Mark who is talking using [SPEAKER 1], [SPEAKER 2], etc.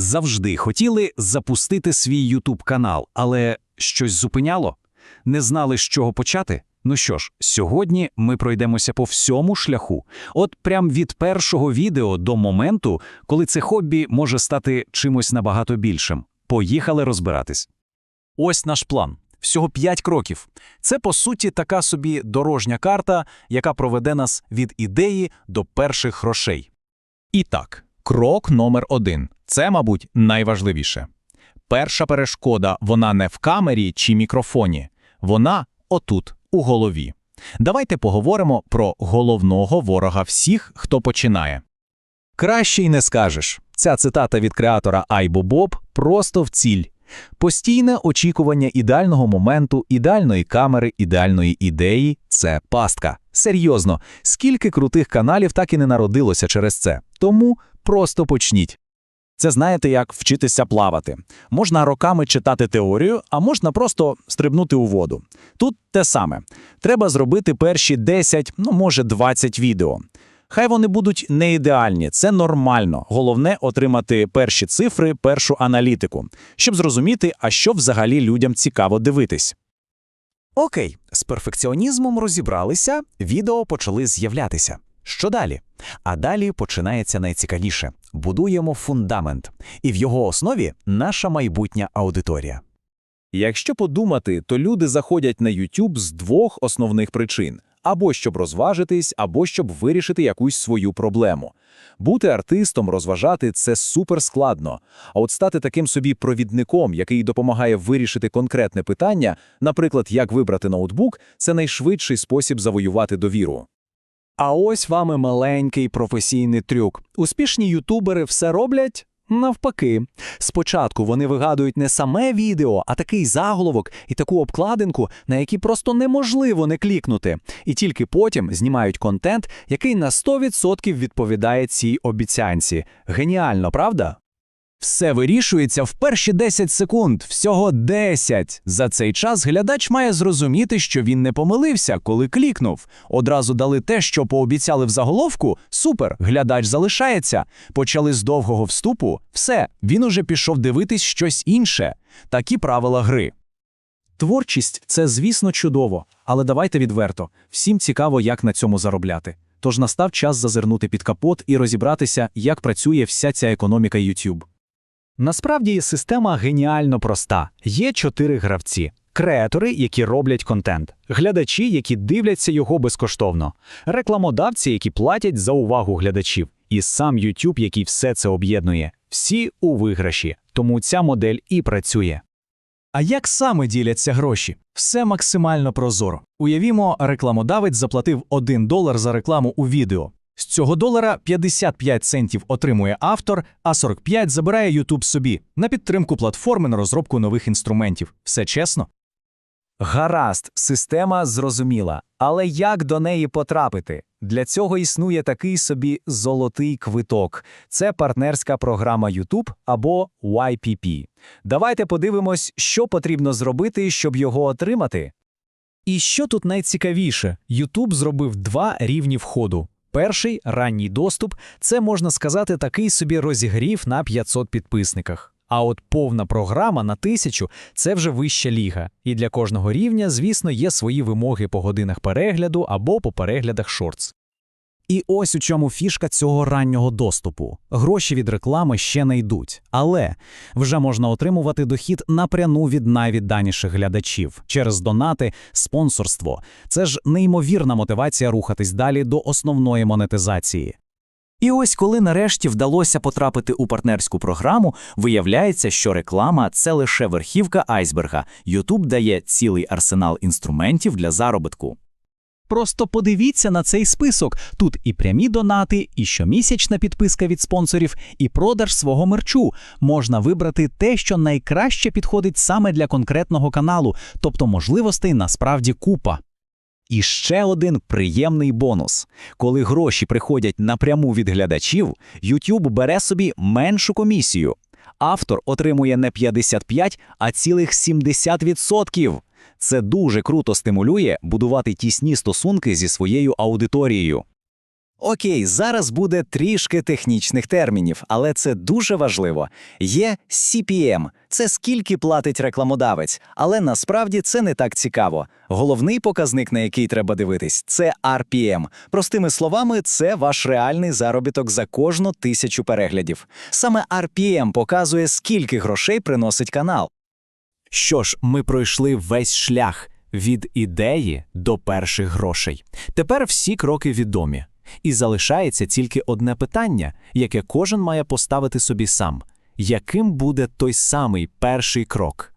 [SPEAKER 1] Завжди хотіли запустити свій YouTube канал, але щось зупиняло? Не знали, з чого почати? Ну що ж, сьогодні ми пройдемося по всьому шляху. От прям від першого відео до моменту, коли це хобі може стати чимось набагато більшим. Поїхали розбиратись. Ось наш план. Всього 5 кроків. Це, по суті, така собі дорожня карта, яка проведе нас від ідеї до перших грошей.
[SPEAKER 2] І так, крок номер один. Це, мабуть, найважливіше. Перша перешкода вона не в камері чи мікрофоні, вона отут, у голові. Давайте поговоримо про головного ворога всіх, хто починає. Краще й не скажеш. Ця цитата від креатора Айбо Боб просто в ціль. Постійне очікування ідеального моменту, ідеальної камери, ідеальної ідеї це пастка. Серйозно, скільки крутих каналів так і не народилося через це. Тому просто почніть. Це знаєте, як вчитися плавати. Можна роками читати теорію, а можна просто стрибнути у воду. Тут те саме. Треба зробити перші 10, ну може 20 відео. Хай вони будуть не ідеальні, це нормально. Головне отримати перші цифри, першу аналітику, щоб зрозуміти, а що взагалі людям цікаво дивитись. Окей, з перфекціонізмом розібралися, відео почали з'являтися. Що далі? А далі починається найцікавіше будуємо фундамент, і в його основі наша майбутня аудиторія. Якщо подумати, то люди заходять на YouTube з двох основних причин: або щоб розважитись, або щоб вирішити якусь свою проблему. Бути артистом, розважати це супер складно. А от стати таким собі провідником, який допомагає вирішити конкретне питання, наприклад, як вибрати ноутбук, це найшвидший спосіб завоювати довіру. А ось вами маленький професійний трюк. Успішні ютубери все роблять навпаки. Спочатку вони вигадують не саме відео, а такий заголовок і таку обкладинку, на які просто неможливо не клікнути. І тільки потім знімають контент, який на 100% відповідає цій обіцянці. Геніально, правда? Все вирішується в перші 10 секунд, всього 10. За цей час глядач має зрозуміти, що він не помилився, коли клікнув. Одразу дали те, що пообіцяли в заголовку. Супер, глядач залишається. Почали з довгого вступу. Все, він уже пішов дивитись щось інше. Такі правила гри. Творчість це, звісно, чудово, але давайте відверто. Всім цікаво, як на цьому заробляти. Тож настав час зазирнути під капот і розібратися, як працює вся ця економіка YouTube. Насправді система геніально проста. Є чотири гравці: креатори, які роблять контент, глядачі, які дивляться його безкоштовно, рекламодавці, які платять за увагу глядачів, і сам YouTube, який все це об'єднує. Всі у виграші. Тому ця модель і працює. А як саме діляться гроші? Все максимально прозоро. Уявімо, рекламодавець заплатив 1 долар за рекламу у відео. З цього долара 55 центів отримує автор, а 45 забирає YouTube собі на підтримку платформи на розробку нових інструментів. Все чесно? Гаразд, система зрозуміла. Але як до неї потрапити? Для цього існує такий собі золотий квиток. Це партнерська програма YouTube або YPP. Давайте подивимось, що потрібно зробити, щоб його отримати. І що тут найцікавіше, YouTube зробив два рівні входу. Перший ранній доступ це можна сказати такий собі розігрів на 500 підписниках. А от повна програма на тисячу – це вже вища ліга. І для кожного рівня, звісно, є свої вимоги по годинах перегляду або по переглядах шортс. І ось у чому фішка цього раннього доступу. Гроші від реклами ще не йдуть, але вже можна отримувати дохід напряму від найвідданіших глядачів через донати, спонсорство. Це ж неймовірна мотивація рухатись далі до основної монетизації. І ось коли нарешті вдалося потрапити у партнерську програму, виявляється, що реклама це лише верхівка айсберга. YouTube дає цілий арсенал інструментів для заробітку. Просто подивіться на цей список. Тут і прямі донати, і щомісячна підписка від спонсорів, і продаж свого мерчу. Можна вибрати те, що найкраще підходить саме для конкретного каналу, тобто можливостей насправді купа. І ще один приємний бонус. Коли гроші приходять напряму від глядачів, YouTube бере собі меншу комісію. Автор отримує не 55, а цілих 70%. Це дуже круто стимулює будувати тісні стосунки зі своєю аудиторією.
[SPEAKER 3] Окей, зараз буде трішки технічних термінів, але це дуже важливо. Є CPM – це скільки платить рекламодавець, але насправді це не так цікаво. Головний показник, на який треба дивитись, це RPM. Простими словами, це ваш реальний заробіток за кожну тисячу переглядів. Саме RPM показує, скільки грошей приносить канал.
[SPEAKER 2] Що ж, ми пройшли весь шлях від ідеї до перших грошей. Тепер всі кроки відомі. І залишається тільки одне питання, яке кожен має поставити собі сам: яким буде той самий перший крок?